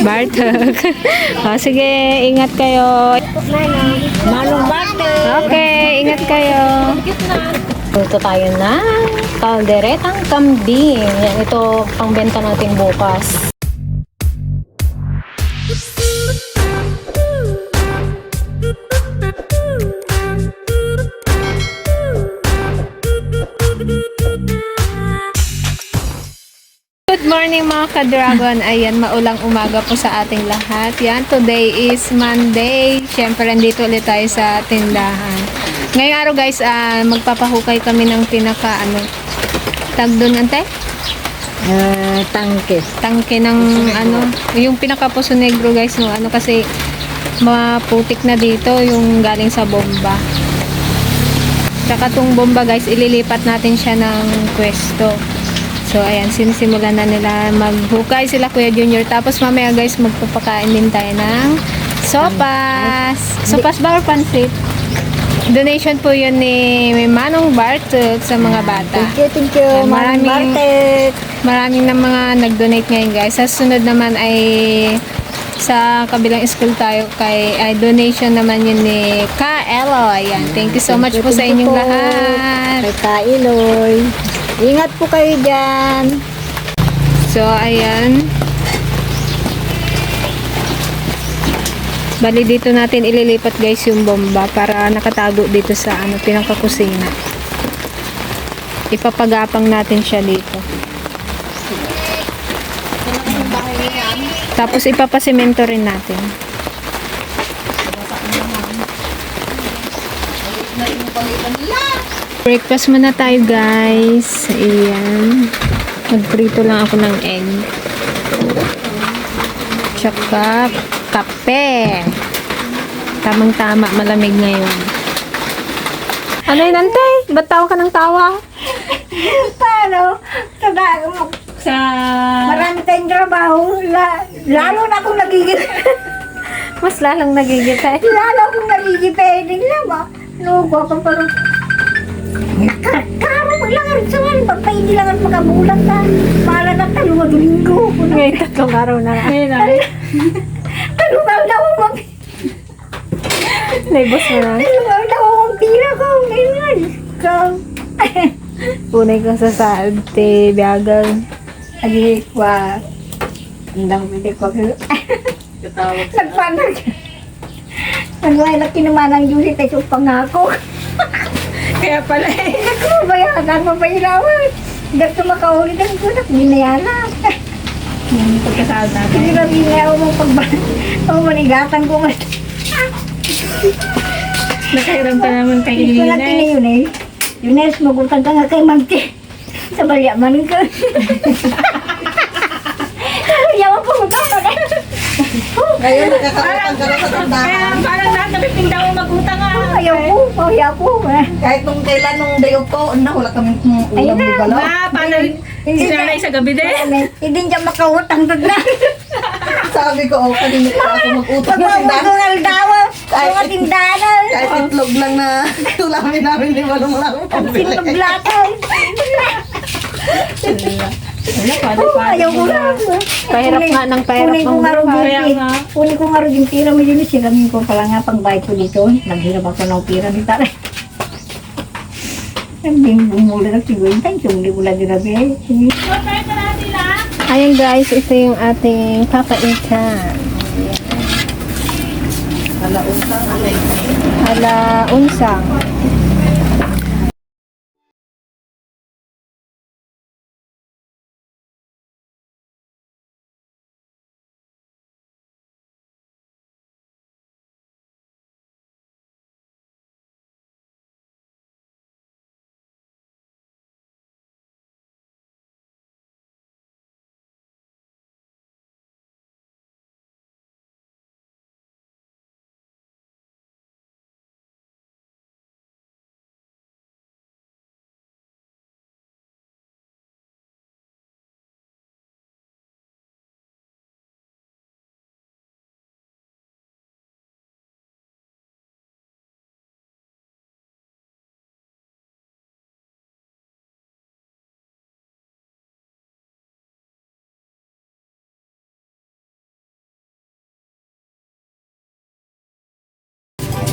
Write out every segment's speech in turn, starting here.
Bartok. o, sige, ingat kayo. Manong Barte. Okay, ingat kayo. Luto tayo na kalderetang kambing. Yan, ito pangbenta natin bukas. Morning mga ka-dragon. Ayan, maulang umaga po sa ating lahat. Yan, today is Monday. Siyempre, nandito ulit tayo sa tindahan. Ngayong araw guys, ah, magpapahukay kami ng pinaka, ano, tag doon, ante? Eh, tangke. Tangke ng, ano, yung pinaka Poso Negro guys, no, ano, kasi maputik na dito yung galing sa bomba. Tsaka tong bomba guys, ililipat natin siya ng pwesto. So, ayan, sinisimulan na nila maghukay sila Kuya Junior. Tapos mamaya guys, magpapakain din tayo ng sopas. Sopas ba or pansit? Donation po yun ni Manong Bartok sa mga bata. Thank you, thank you. Ayan, Manong maraming-. Maraming na mga nag-donate ngayon guys. Sa sunod naman ay sa kabilang school tayo kay ay donation naman yun ni Ka Elo. Ayan. Thank you so much po sa inyong lahat. Kay Kailoy. Ingat po kayo dyan. So, ayan. Bali dito natin ililipat guys yung bomba para nakatago dito sa ano pinakakusina. Ipapagapang natin siya dito. Tapos ipapasemento rin natin. Breakfast muna tayo guys. Ayan. Magprito lang ako ng egg. Tsaka kape. Tamang-tama, malamig ngayon. Ano yun, antay? Ba't tawa ka ng tawa? Paano? Sabi mo, Sa... marami tayong trabaho. La, lalo na akong nagigil. Mas lalong nagigitay. lalo akong nagigipay. Tingnan mo. Lugo ako parang... Karo lang rin sa mga pagpaindi lang ang pagkabulan na. Para na taluwa linggo. Ngayon, tatlong araw na. Ngayon, Taluwa na akong mag... Naibos mo na. Taluwa na akong pira ko. Ngayon. Ikaw. Punay ko sa salte, biyagal. Adi kwa. Andang pwede ko. Nagpanag. Nagway na kinumanang Julie tayo pangako. Kaya pala eh. Ako, bayaran mo ba ilawan? Dito makahuli ng gunak, binayana. Yung pagkasal natin. Hindi na binayaw mo pag Ang manigatan ko mas. Nakahiram ka naman kay Hindi ko lang Lina. yun eh. Yun eh, sumagutang ka nga kay Magti. Sa balyaman ka. Yawan ko mo daw. Ngayon, nakakarating ka na sa tindahan. parang lahat napipindaw ang magutang ah. Ayaw ko, ayaw ko. Kahit nung kailan nung day off ko, na wala kami kung Ayun ulam na, di bala. Ah, paano? Sinanay sa gabi din? Hindi niya makawutang doon na. Sabi ko, oh, kanina pa ako mag-utang mamutungal daw, mga tindahan. Kahit itlog lang na tulamin namin, di ba nung wala akong pambili. Sinublatan. Oh, ayaw ko lang. Pahirap nga ng pahirap rin buhay. yung pira. Kunin ko nga rin yung pira mo yun. Siramin ko pala nga pang bayad ko dito. Naghirap ako ng pira ni Tara. Hindi bumula na si Gwen. Thank you. Hindi mula din na biya. Ayan guys, ito yung ating papaitan. Alautang, alay. Ala unsang.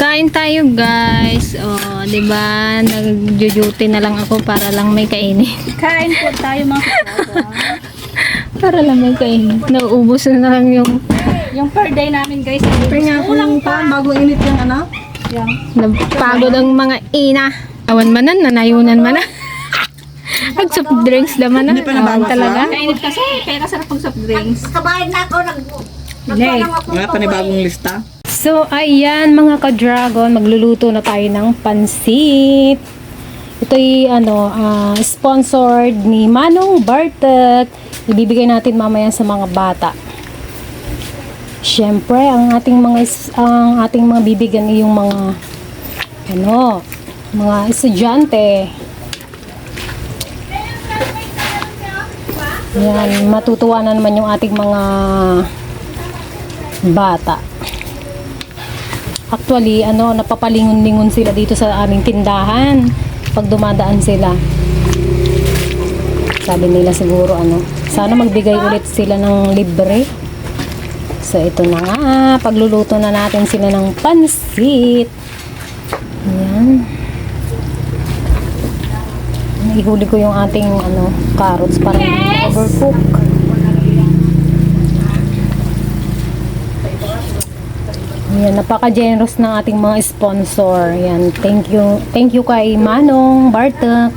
Kain tayo guys. Oh, 'di ba? Nagjo-duty na lang ako para lang may kainin. Kain po tayo mga para lang may kainin. Nauubos na lang yung Yung per day namin guys. Pre nga po lang pa, bago init yung ano. Yung napagod ang mga ina. Awan manan, nanayunan man na. Pag soft drinks naman na. Hindi pa nabawas, talaga. kainit kasi. Kaya kasarap pag soft drinks. Kabayan na ako, nag... Hindi. Wala panibagong lista. So, ayan mga ka-dragon, magluluto na tayo ng pansit. Ito'y ano, ah, sponsored ni Manong Bartek. Ibibigay natin mamaya sa mga bata. Siyempre, ang ating mga ang ating mga bibigyan ay yung mga ano, mga estudyante. Yan, matutuwa na naman yung ating mga bata. Actually, ano, napapalingon-lingon sila dito sa aming tindahan pag dumadaan sila. Sabi nila siguro, ano, sana magbigay ulit sila ng libre. So, ito na nga, pagluluto na natin sila ng pansit. Ayan. Ihuli ko yung ating, ano, carrots para hindi overcook. Yan, napaka-generous ng ating mga sponsor. Yan, thank you. Thank you kay Manong Bartek.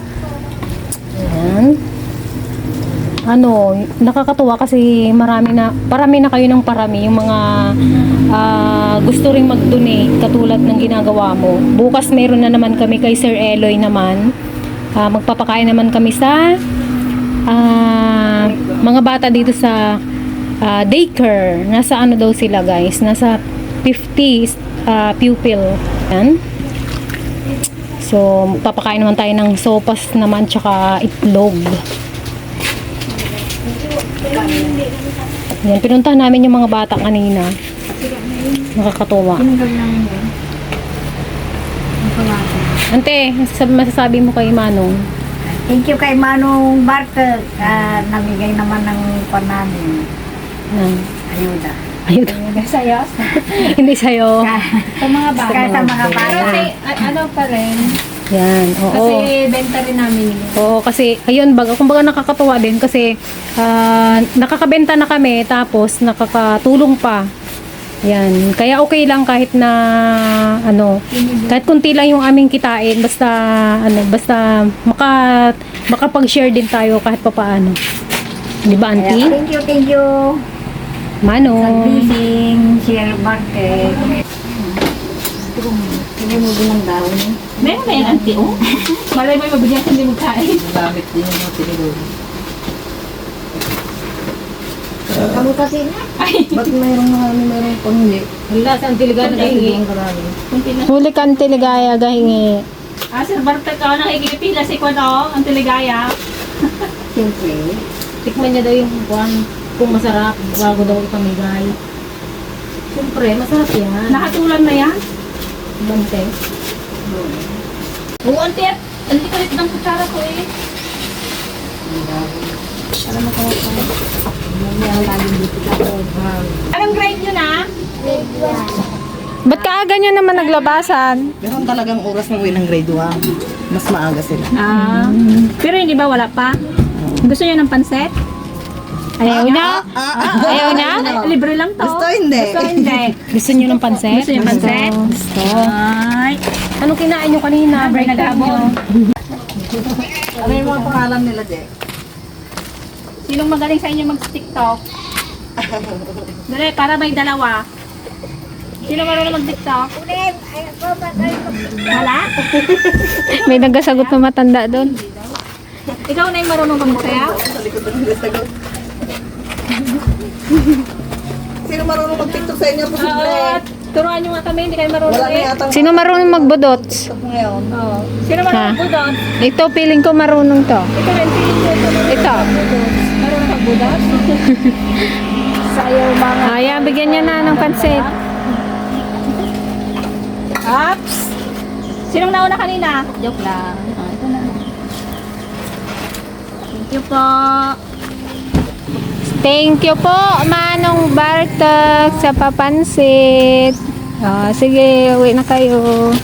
Yan. Ano, nakakatuwa kasi marami na, parami na kayo ng parami yung mga ah, gusto ring mag-donate katulad ng ginagawa mo. Bukas meron na naman kami kay Sir Eloy naman. Ah, magpapakain naman kami sa ah, mga bata dito sa ah, daycare. Nasa ano daw sila guys? Nasa 50 ah, pupil. Yan. So, papakain naman tayo ng sopas naman tsaka itlog. Yan, pinuntahan namin yung mga bata kanina. Nakakatuwa. Ante, sab- masasabi mo kay Manong? Thank you kay Manong Bartek. Uh, namigay naman ng pan namin. Na, Ayuda. Ayun. Sa'yo. Hindi sa'yo. Sa mga bata. Kaya sa mga Pero bata. may, ano pa rin. Yan, oo. Kasi benta rin namin yun. Oo, kasi ayun baga kumbaga nakakatuwa din kasi ah, nakakabenta na kami tapos nakakatulong pa. Yan. Kaya okay lang kahit na ano, kahit kunti lang yung aming kitain basta ano, basta maka makapag-share din tayo kahit papaano. 'Di ba, auntie? thank you, thank you. Sa Manong. bising, Sir Bartek. Hindi mo din ang daon. Meron na yan, auntie, oh. Malay mo yung mabigyan hindi magkain. Gamit din yung mga tinidor. Kamu kasi na. Ba't mayroong marami mayroong hindi? Wala, sa antiligan na na. Huli kante ligaya gahingi. Ah, Sir Bartek, oh, nakikipila si Kwano, ang tiligaya. Siyempre. Tikman niya daw yung buwan kung masarap bago daw ipamigay. Siyempre, masarap yan. Nakatulan na yan? Bante. Oo, ante. Hindi ko ng kutsara ko eh. Para makawala. Anong grade nyo na? Ba't kaaga nyo naman naglabasan? Meron talagang oras ng uwi ng grade 1. Mas maaga sila. Ah. Pero hindi ba wala pa? Gusto niyo ng panset? Ayaw niya? Ah, Ayaw niya? Libre lang to. Gusto hindi. Gusto hindi. Gusto niyo ng pansit? Gusto niyo ng pansit? Gusto. Ay. Anong kinain nyo kanina? Break Break time nyo. Ano yung mga pangalan nila, Jack? Sinong magaling sa inyo mag-TikTok? Dali, para may dalawa. Sino marunong mag-TikTok? Wala? May nagasagot na matanda doon. Ikaw na yung marunong mag-sayaw? Sa likod ng nasagot. Sino marunong mag-tiktok sa inyo? Posible. Oo. Turuan nyo nga kami, hindi kayo marunong Wala na eh. yata Sino marunong magbudots? tiktok ngayon. Oo. Sino marunong Ha? mag-budot? Ito, feeling ko marunong to. Ito rin, feeling ko ito. Marunong mag-budot? Sayaw mga... Aya, bigyan niya na ng pansit. Ups! Sinong nauna kanina? Joke lang. Ah, ito na. Thank you po. Thank you po, Manong Bartok, sa papansit. Ah, sige, uwi na kayo.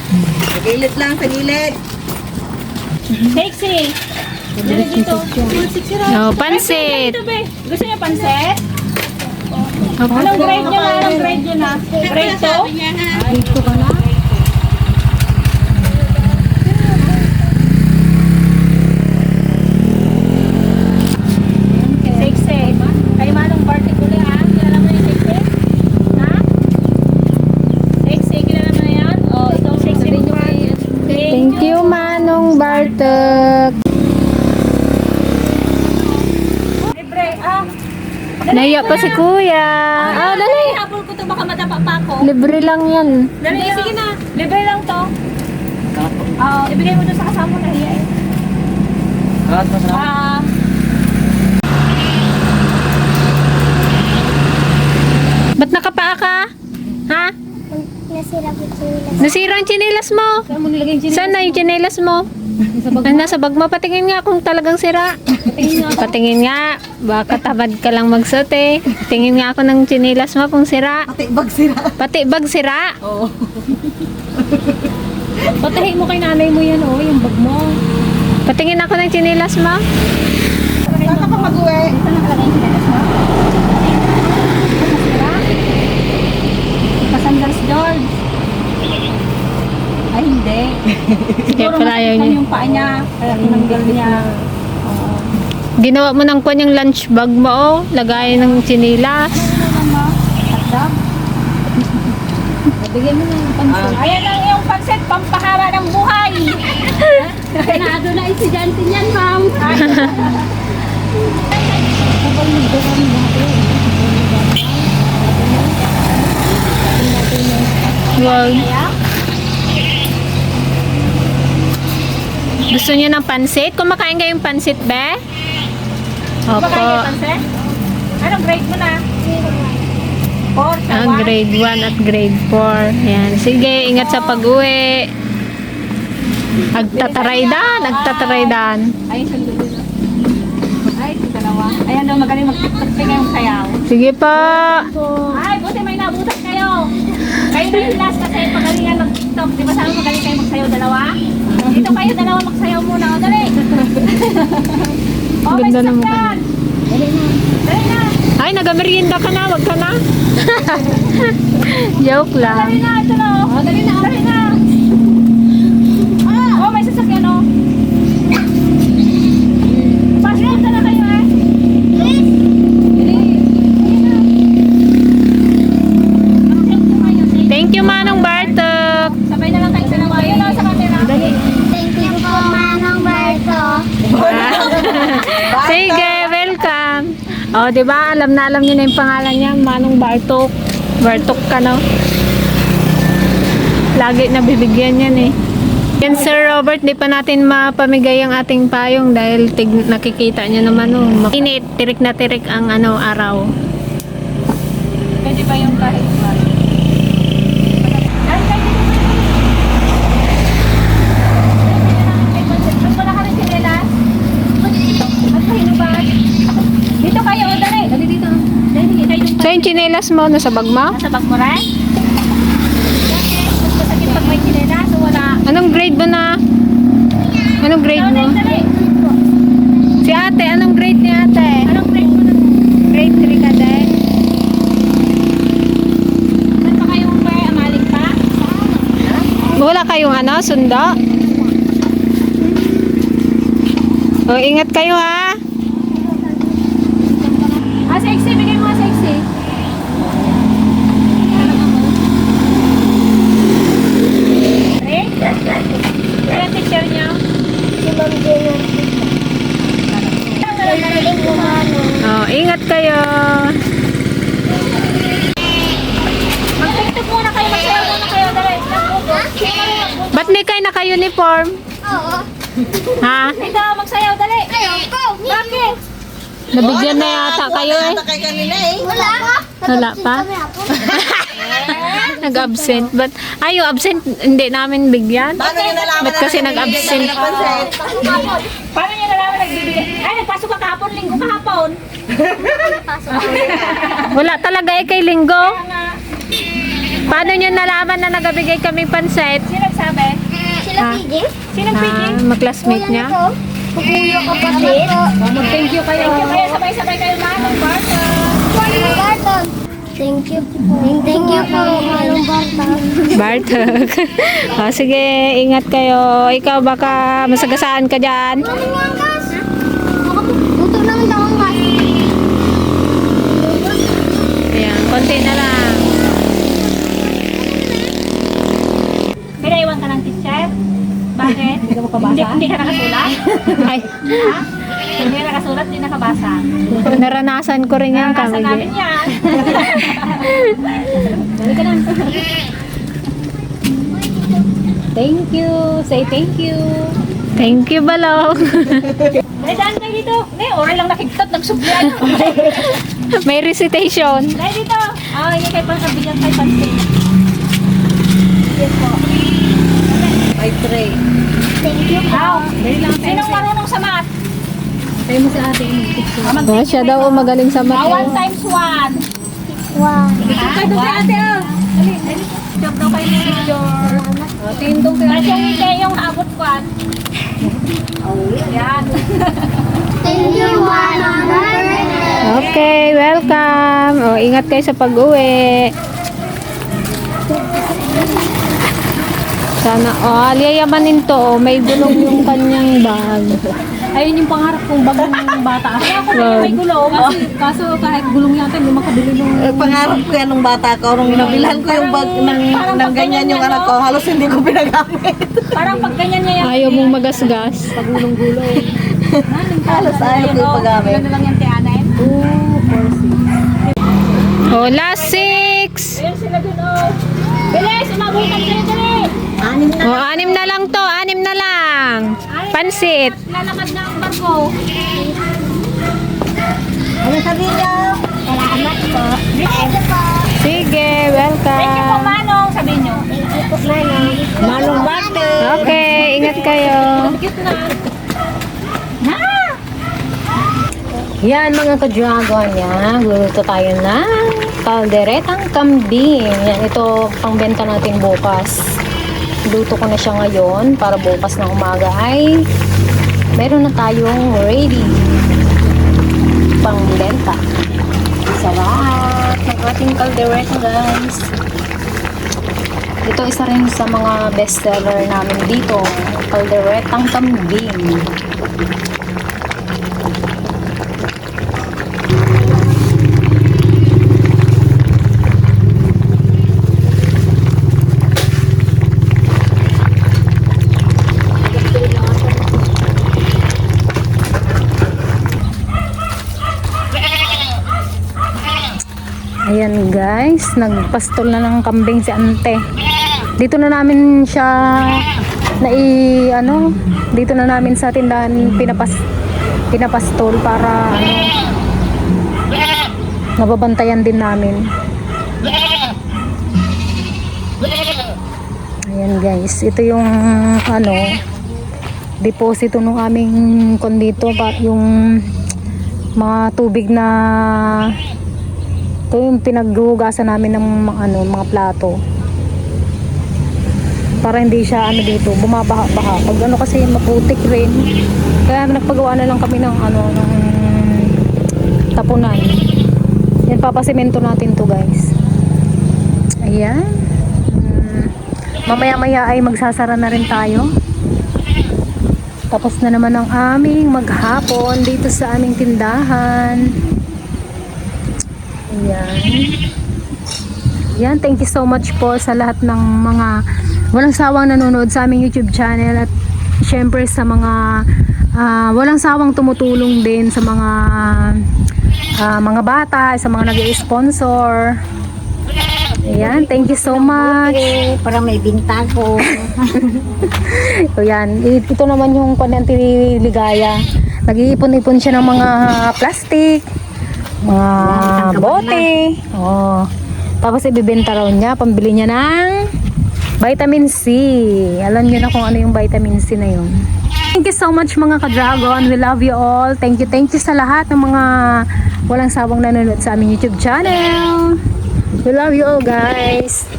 Gilid lang, sa gilid. Sexy. Dali dito. No, pansit. Gusto niya pansit? Anong grade niyo na? Anong grade niyo na? Grade 2? Sexy. Kay Manong party ko ha? Kilala mo yung sexy? Ha? Sexy, kilala mo na yan? O, ikaw sexy rin yung Thank you, Manong Bartek. Libre, ah. Naiya pa si Kuya. Ah, dali. Habol ko to, baka matapa pa ako. Libre lang yan. Dali, sige na. Libre lang to. Oo, ibigay mo doon sa kasama na hiya eh. Ah, Ba't nakapaa ka? Ha? Nasira ko sila. Nasira ang chinelas mo. saan mo nilagay yung Saan na yung chinelas mo? Ay, nasa bag mo. Patingin nga kung talagang sira. Patingin nga. Baka tamad ka lang magsuot eh. Tingin nga ako ng chinelas mo kung sira. Pati bag sira. Pati bag sira. Oo. Patahin mo kay nanay mo yan, oh, yung bag mo. Patingin ako ng chinelas mo. Saan ka pa mag-uwi? Saan nakalagay yung chinelas mo? Pasandals George. Ay, hindi. Kaya pala ayaw niya. yung paa niya. Kaya tinanggal niya. Oo. Ginawa mo ng kwan yung lunch bag mo oh. Lagay ng mo? Hotdog? Bigyan mo ng pansit. Ayan ang iyong pansit, pampahaba ng buhay. Kanado na estudyante niyan, ma'am. Wow. Gusto niyo ng pansit? Kumakain kayong pansit, yung Opo. pansit? Anong grade mo na? Four, Ah, grade 1 at grade 4. Yan. Sige, ingat sa pag-uwi. Nagtataraydan, nagtataraydan. Ay, sundo din. Ay, dalawa. Ayan daw, magaling mag-tiktok ngayong sayaw. Sige po. Ay, buti may nabutas kayo. Kayo na yung last kasi pagalingan mag-tiktok. Di ba sabi magaling kayo magsayaw dalawa? Dito kayo dalawa magsayaw muna. O, dali. o, may Ganda. Dali. Dali na. Ay, nagamerienda ka na. Wag ka na. Joke Dali lang. na. Ito na. O, dali na. Dali na. O, di ba? Alam na alam niyo na yung pangalan niya. Manong Bartok. Bartok ka, no? Lagi na bibigyan yan eh. Yan, Sir Robert, di pa natin mapamigay ang ating payong dahil tig nakikita niyo naman, no? Init, tirik na tirik ang ano, araw. Pwede ba yung kahit ba? Ay, kahit dito. Ba't wala ka rin sinelas? Ba't mahinubad? Dito kayo, dali. Dali dito. Dali, kayo yung chinelas mo, nasa bag mo? nasa bag mo rin? Masakit pag may sinelas o wala? Anong grade mo na? Anong grade mo? Si ate, anong grade ni ate? Anong grade mo na? Grade 3 ka din. Saan pa kayong may amaling pa? Wala kayong ano, sundo? O, ingat kayo ha. Ah, sexy. Bigay mo nga sexy. Eh? Kaya teacher niya? Si Ma'am Jenna. Thank you, Manong. O, ingat kayo. Mag-tiktok muna kayo. Magsayaw muna kayo. Dali. Ba't may kayo naka-uniform? Oo. Ha? Ito, magsayaw. Dali. Ayoko. Bakit? Nabigyan na yata kayo eh. Ata kay kanila eh. Wala ka? Wala pa? Nag-absent. But, ay, yung absent, hindi namin bigyan. Paano nyo nalaman Ba't kasi nag-absent? Paano niya nalaman nagbibigay? Ay, nagpasok ka kahapon. Linggo kahapon. Wala talaga eh kay Linggo. Paano nyo nalaman na nagabigay kami pansit? Sino nagsabi? Ah. Piggy? Sino Ah, piging? mag-classmate niya? Kuya kapatid. Mag-thank you Thank you kayo. Sabay-sabay kayo manong Barton. Barton. Thank you. Thank you po, Manong Barton. Bartok. o, sige, ingat kayo. Ikaw baka masagasaan ka dyan. Ayan, konti na lang. Pinaiwan ka ng teacher? Bakit? Hindi ka makabasa? Hindi, ka nakasulat? Ay, ha? Hindi ka nakasulat, hindi nakabasa. naranasan ko rin yan kami. namin yan. Balik ka na. Thank you. Say thank you. Thank you, Balong. May daan kayo dito. May oral lang nakikita, nagsubyan. May recitation. Dahil dito. Ah, hindi kayo pang kabigyan kay Pansin. Yes po. May tray. Thank you po. Sinong marunong sa math? Tayo mo sa atin. Oh, siya daw oh, magaling sa Ah, one math. times one. Wow. Kaya doon sa ate ah. Dali, dali. Job daw kayo ng picture. Tindong Tapos yung ite yung abot kwan. Yan. Thank you, Barton. Okay, welcome. Oh, ingat kayo sa pag-uwi. Sana, oh, aliyayamanin to. Oh, may gulong yung kanyang bag. Ayun yung pangarap kong bagong bata. Kaya ako na may gulong. Kaso kahit gulong yata, hindi makabili nung... Eh, pangarap ko yan nung bata ko. Nung nabilhan ko yung bag ng, parang ng ganyan yung anak ko, halos hindi ko pinagamit. Parang pag ganyan niya yan. Ayaw mong magasgas. Gulong-gulong. halos ayaw ko yung paggamit. Ano lang yan, tianin? Oh, last six. Ayun sila dun, oh. Bilis, umabutan kayo dali. Oh, anim na lang to. Anim na lang. Pansit. Lalakad na ang barko. Ano sabihin niyo? Salamat po. Thank you po. Sige, Thank you po, welcome. Manong. Sabihin nyo. Thank you po, Manong. Manong Barton. Okay, ingat kayo. Cute na. Yan mga ka-dragon yan. Luluto tayo ng kalderetang kambing. Yan, ito pangbenta natin bukas. Luto ko na siya ngayon para bukas na umaga ay meron na tayong ready pangbenta. Sarap ng ating kaldereta guys. Ito isa rin sa mga bestseller namin dito. Kalderetang kambing. Ayan guys, nagpastol na ng kambing si ante. Dito na namin siya na ano, dito na namin sa tindahan pinapas pinapastol para ano nababantayan din namin. Ayan guys, ito yung ano deposito ng aming kondito yung mga tubig na ito yung pinaghugasan namin ng ano, mga plato. Para hindi siya ano dito, bumabaha-baha. Pag ano kasi maputik rin. Kaya nagpagawa na lang kami ng ano, ng tapunan. Yan, papasemento natin to guys. Ayan. Mm, Mamaya-maya ay magsasara na rin tayo. Tapos na naman ang aming maghapon dito sa aming tindahan. Ayan. Yan, thank you so much po sa lahat ng mga walang sawang nanonood sa aming YouTube channel at syempre sa mga ah, walang sawang tumutulong din sa mga ah, mga bata, sa mga nag-sponsor. Ayan, thank you so much. Para may bintago. So yan, I- ito naman yung konti ligaya. Nag-iipon-ipon siya ng mga plastic, mga bote. Oh. Tapos ibibenta raw niya, pambili niya ng vitamin C. Alam niyo na kung ano yung vitamin C na yun. Thank you so much mga ka-dragon. We love you all. Thank you, thank you sa lahat ng mga walang sawang nanonood sa aming YouTube channel. We love you all guys.